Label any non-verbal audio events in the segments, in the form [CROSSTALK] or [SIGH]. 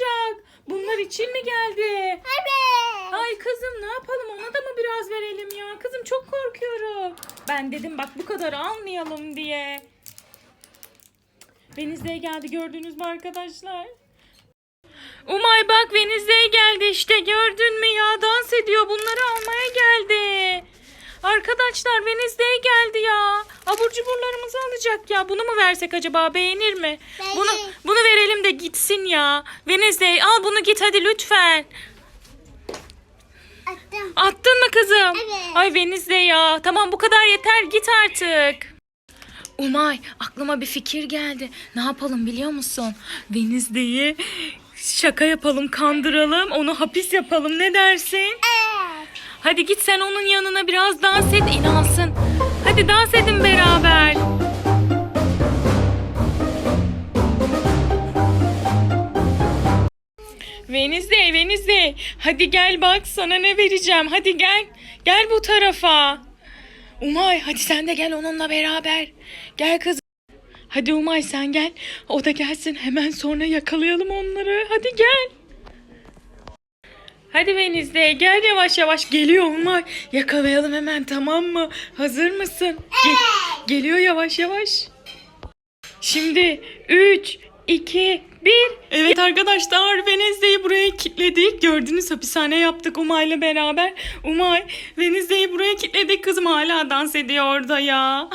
olacak? Bunlar için mi geldi? Evet. Ay kızım ne yapalım ona da mı biraz verelim ya? Kızım çok korkuyorum. Ben dedim bak bu kadar almayalım diye. Venizde'ye geldi gördünüz mü arkadaşlar? Umay bak Venizde'ye geldi işte gördün mü ya dans ediyor bunları almaya geldi. Arkadaşlar Venizde'ye geldi ya. Abur cuburlarımızı alacak ya. Bunu mu versek acaba beğenir mi? Beğenir. Bunu bunu verelim de gitsin ya. Venizde al bunu git hadi lütfen. Attım. Attın mı kızım? Evet. Ay Venizde ya. Tamam bu kadar yeter git artık. Umay aklıma bir fikir geldi. Ne yapalım biliyor musun? Venizde'yi şaka yapalım kandıralım. Onu hapis yapalım ne dersin? Evet. Hadi git sen onun yanına biraz dans et inansın. Hadi dans edin beraber. Venizde, Venizde. Hadi gel bak sana ne vereceğim. Hadi gel. Gel bu tarafa. Umay hadi sen de gel onunla beraber. Gel kızım. Hadi Umay sen gel. O da gelsin hemen sonra yakalayalım onları. Hadi gel. Hadi Venizde gel yavaş yavaş geliyor Umay. Yakalayalım hemen tamam mı? Hazır mısın? Ge- geliyor yavaş yavaş. Şimdi 3, 2, 1. Evet arkadaşlar Venizde'yi buraya kilitledik. Gördünüz hapishane yaptık Umay'la beraber. Umay Venizde'yi buraya kilitledik. Kızım hala dans ediyor orada ya.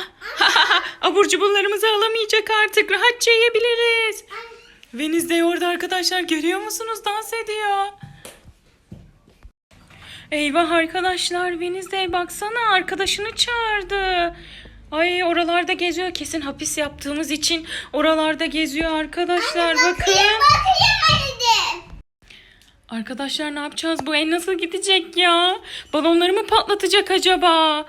[LAUGHS] Abur cuburlarımızı alamayacak artık. Rahatça yiyebiliriz. Venizde orada arkadaşlar görüyor musunuz? Dans ediyor. Eyvah arkadaşlar Venizde baksana arkadaşını çağırdı. Ay oralarda geziyor kesin hapis yaptığımız için oralarda geziyor arkadaşlar bakın. Bakayım. Arkadaşlar ne yapacağız bu el nasıl gidecek ya? Balonları mı patlatacak acaba?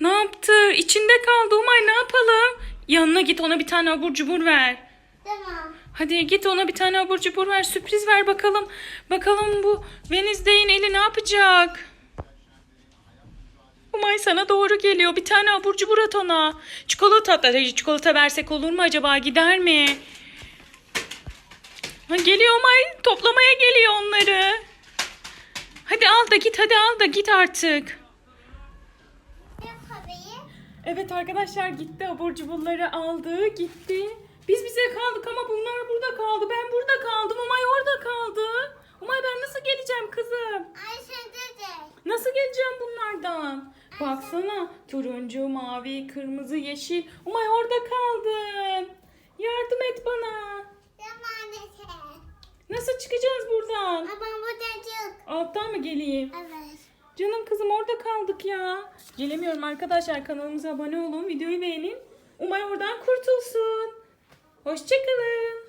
Ne yaptı? İçinde kaldı Umay ne yapalım? Yanına git ona bir tane abur cubur ver. Tamam. Hadi git ona bir tane abur cubur ver sürpriz ver bakalım. Bakalım bu Venizde'in eli ne yapacak? Umay sana doğru geliyor. Bir tane abur cubur at ona. Çikolata at. Çikolata versek olur mu acaba? Gider mi? Ha, geliyor Umay. Toplamaya geliyor onları. Hadi al da git hadi al da git artık. Evet arkadaşlar gitti abur cuburları aldı gitti. Biz bize kaldık ama bunlar kaldı. Ben burada kaldım. Umay orada kaldı. Umay ben nasıl geleceğim kızım? Ayşe dede. Nasıl geleceğim bunlardan? Baksana turuncu, mavi, kırmızı, yeşil. Umay orada kaldım. Yardım et bana. Tamam. Nasıl çıkacağız buradan? Ama burada çık. Alttan mı geleyim? Evet. Canım kızım orada kaldık ya. Gelemiyorum arkadaşlar kanalımıza abone olun, videoyu beğenin. Umay oradan kurtulsun. Hoşçakalın.